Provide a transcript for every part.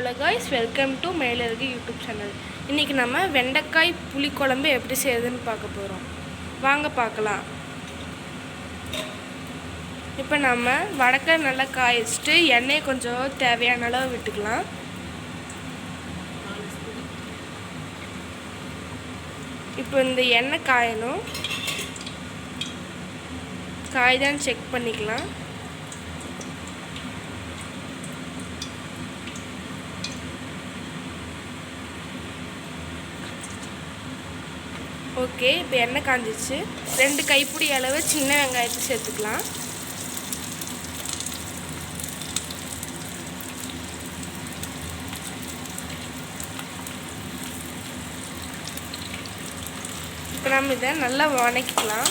Hello guys welcome to மேலருக்கு YouTube channel இன்றைக்கி நம்ம வெண்டைக்காய் புளிக்குழம்பு எப்படி செய்யுதுன்னு பார்க்க போகிறோம் வாங்க பார்க்கலாம். இப்போ நம்ம வடக்க நல்லா காய வச்சுட்டு எண்ணெயை கொஞ்சம் தேவையான அளவு விட்டுக்கலாம். இப்போ இந்த எண்ணெய் காயணும். காய்தான் செக் பண்ணிக்கலாம். ஓகே இப்போ எண்ணெய் காஞ்சிச்சு ரெண்டு கைப்பிடி அளவு சின்ன வெங்காயத்தை சேர்த்துக்கலாம். இப்போ நம்ம இதை நல்லா வணக்கிக்கலாம்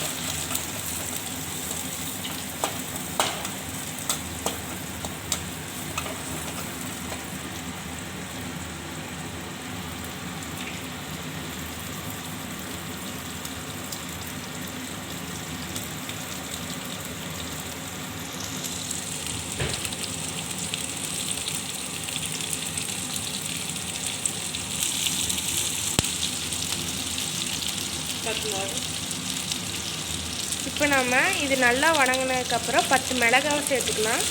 இப்போ நம்ம இது நல்லா வணங்கினதுக்கப்புறம் பத்து மிளகாவை சேர்த்துக்கலாம்.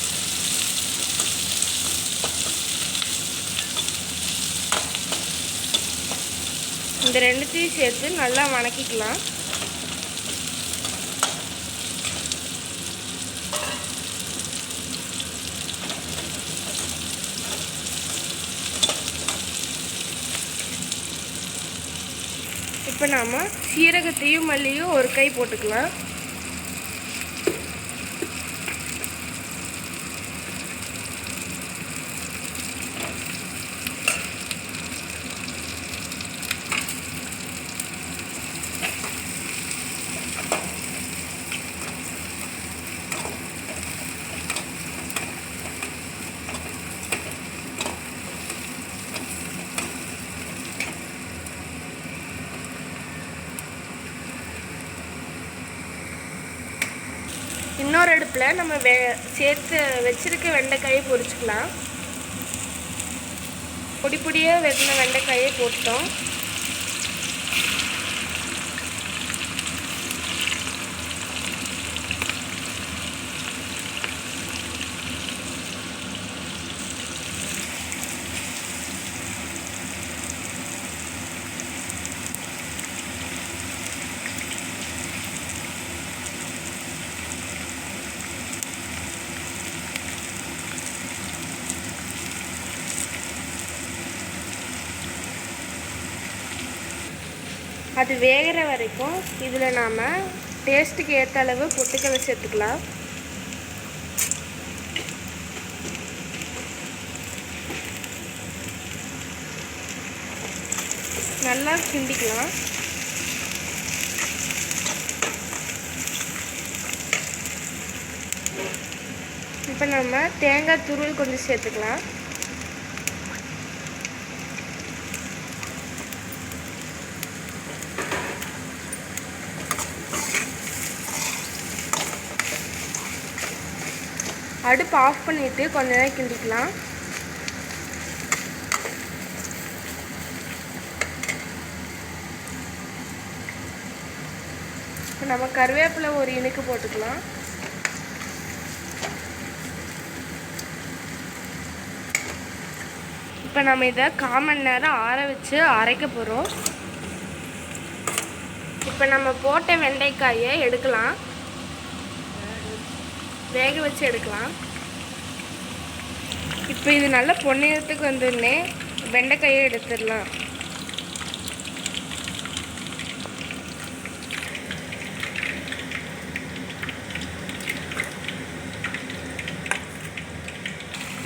இந்த ரெண்டுத்தையும் சேர்த்து நல்லா வணக்கிக்கலாம். இப்போ நாம் சீரகத்தையும் மல்லியும் ஒரு கை போட்டுக்கலாம். இன்னொரு அடுப்பில் நம்ம வெ சேர்த்து வச்சுருக்க வெண்டைக்காயை பொரிச்சுக்கலாம். பொடி பொடியாக வெட்டின வெண்டைக்காயை போட்டோம் அது வேகிற வரைக்கும் இதில் நாம் டேஸ்ட்டுக்கு ஏற்ற அளவு பொட்டுக்கடலை சேர்த்துக்கலாம். நல்லா கிண்டிக்கலாம். இப்போ நம்ம தேங்காய் துருவல் கொஞ்சம் சேர்த்துக்கலாம். அடுப்பு ஆஃப் பண்ணிவிட்டு கொஞ்ச நேரம் கிண்டிக்கலாம். இப்போ நம்ம கருவேப்பிலை ஒரு இனுக்கு போட்டுக்கலாம். இப்போ நம்ம இதை காமன் நேரம் ஆற வச்சு அரைக்க போகிறோம் இப்போ நம்ம போட்ட வெண்டைக்காயை எடுக்கலாம். வேக வச்சு எடுக்கலாம். இப்போ இது நல்லா பொன்னிறத்துக்கு வந்துடனே வெண்டைக்காயை எடுத்துடலாம்.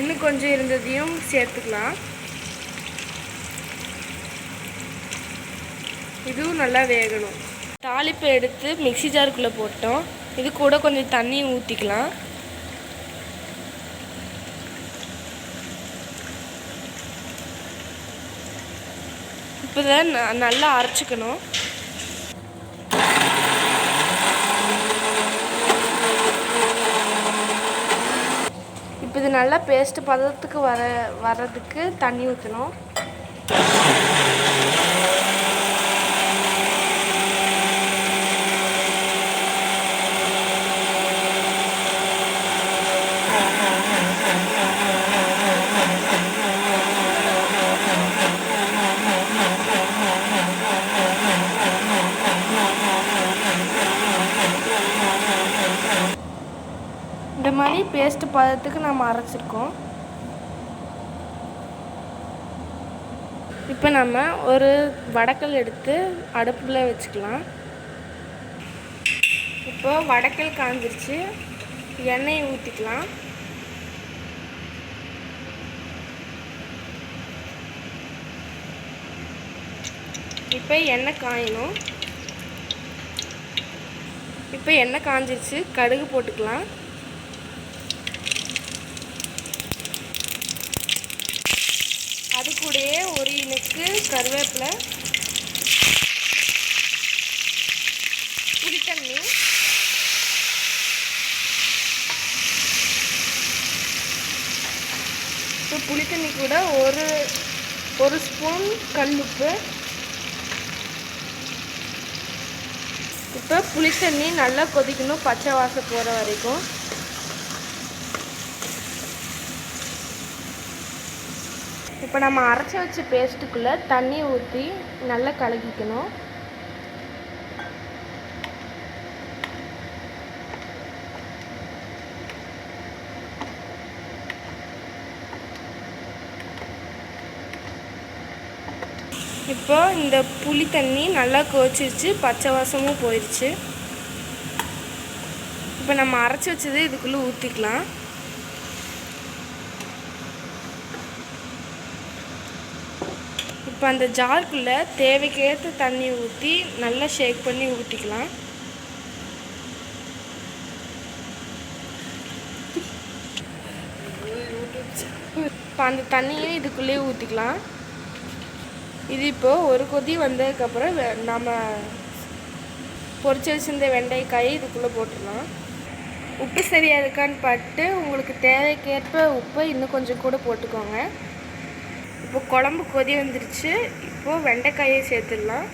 இன்னும் கொஞ்சம் இருந்ததையும் சேர்த்துக்கலாம். இதுவும் நல்லா வேகணும். தாளிப்பை எடுத்து மிக்சி ஜாருக்குள்ளே போட்டோம். இது கூட கொஞ்சம் தண்ணி ஊற்றிக்கலாம் இப்போ தான் நல்லா அரைச்சிக்கணும். இப்போ இது நல்லா பேஸ்ட்டு பதத்துக்கு வர வர்றதுக்கு தண்ணி ஊற்றணும் இந்த மாதிரி பேஸ்ட் பதத்துக்கு நம்ம அரைச்சிருக்கோம். இப்போ நம்ம ஒரு வடக்கல் எடுத்து அடுப்பில் வச்சுக்கலாம். இப்போ வடக்கல் காஞ்சிருச்சு. எண்ணெயை ஊற்றிக்கலாம் இப்போ எண்ணெய் காயணும். இப்போ எண்ணெய் காஞ்சிருச்சு. கடுகு போட்டுக்கலாம். அது ஒரு இனுக்கு கருவேப்பிலை புளித்தண்ணி இப்போ புளித்தண்ணி கூட ஒரு ஒரு ஸ்பூன் கல்லுப்பு இப்போ புளித்தண்ணி நல்லா கொதிக்கணும் பச்சை வாசம் போகிற வரைக்கும். இப்போ நம்ம அரைச்சி வச்ச பேஸ்ட்டுக்குள்ளே தண்ணி ஊற்றி நல்லா கலக்கிக்கணும். இப்போ இந்த புளி தண்ணி நல்லா கொச்சிருச்சு பச்சை வாசமும் போயிடுச்சு இப்போ நம்ம அரைச்சி வச்சது இதுக்குள்ளே ஊற்றிக்கலாம் இப்போ அந்த ஜாருக்குள்ளே தேவைக்கேற்ற தண்ணி ஊற்றி நல்லா ஷேக் பண்ணி ஊற்றிக்கலாம் இப்போ அந்த தண்ணியை இதுக்குள்ளேயே ஊற்றிக்கலாம் இது இப்போது ஒரு கொதி வந்ததுக்கப்புறம் நம்ம பொறிச்சு வச்சிருந்த வெண்டைக்காயை இதுக்குள்ளே போட்டுடலாம் உப்பு சரியாக இருக்கான்னு பார்த்துட்டு உங்களுக்கு தேவைக்கேற்ப உப்பை இன்னும் கொஞ்சம் கூட போட்டுக்கோங்க. இப்போ குழம்பு கொதி வந்துருச்சு. இப்போது வெண்டைக்காயை சேர்த்துடலாம்.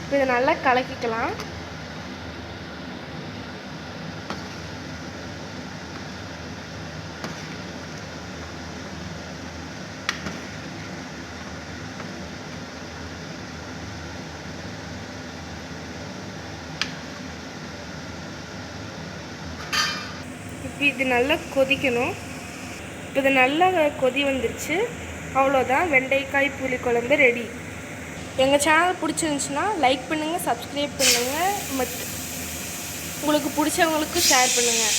இப்போ இதை நல்லா கலக்கிக்கலாம். இப்போ இது நல்லா கொதிக்கணும். இப்போ இது நல்லா கொதி வந்துருச்சு. அவ்வளோதான் வெண்டைக்காய் புளி குழம்பு ரெடி எங்கள் சேனல் பிடிச்சிருந்துச்சுன்னா லைக் பண்ணுங்கள் சப்ஸ்கிரைப் பண்ணுங்கள் மத் உங்களுக்கு பிடிச்சவங்களுக்கு ஷேர் பண்ணுங்கள்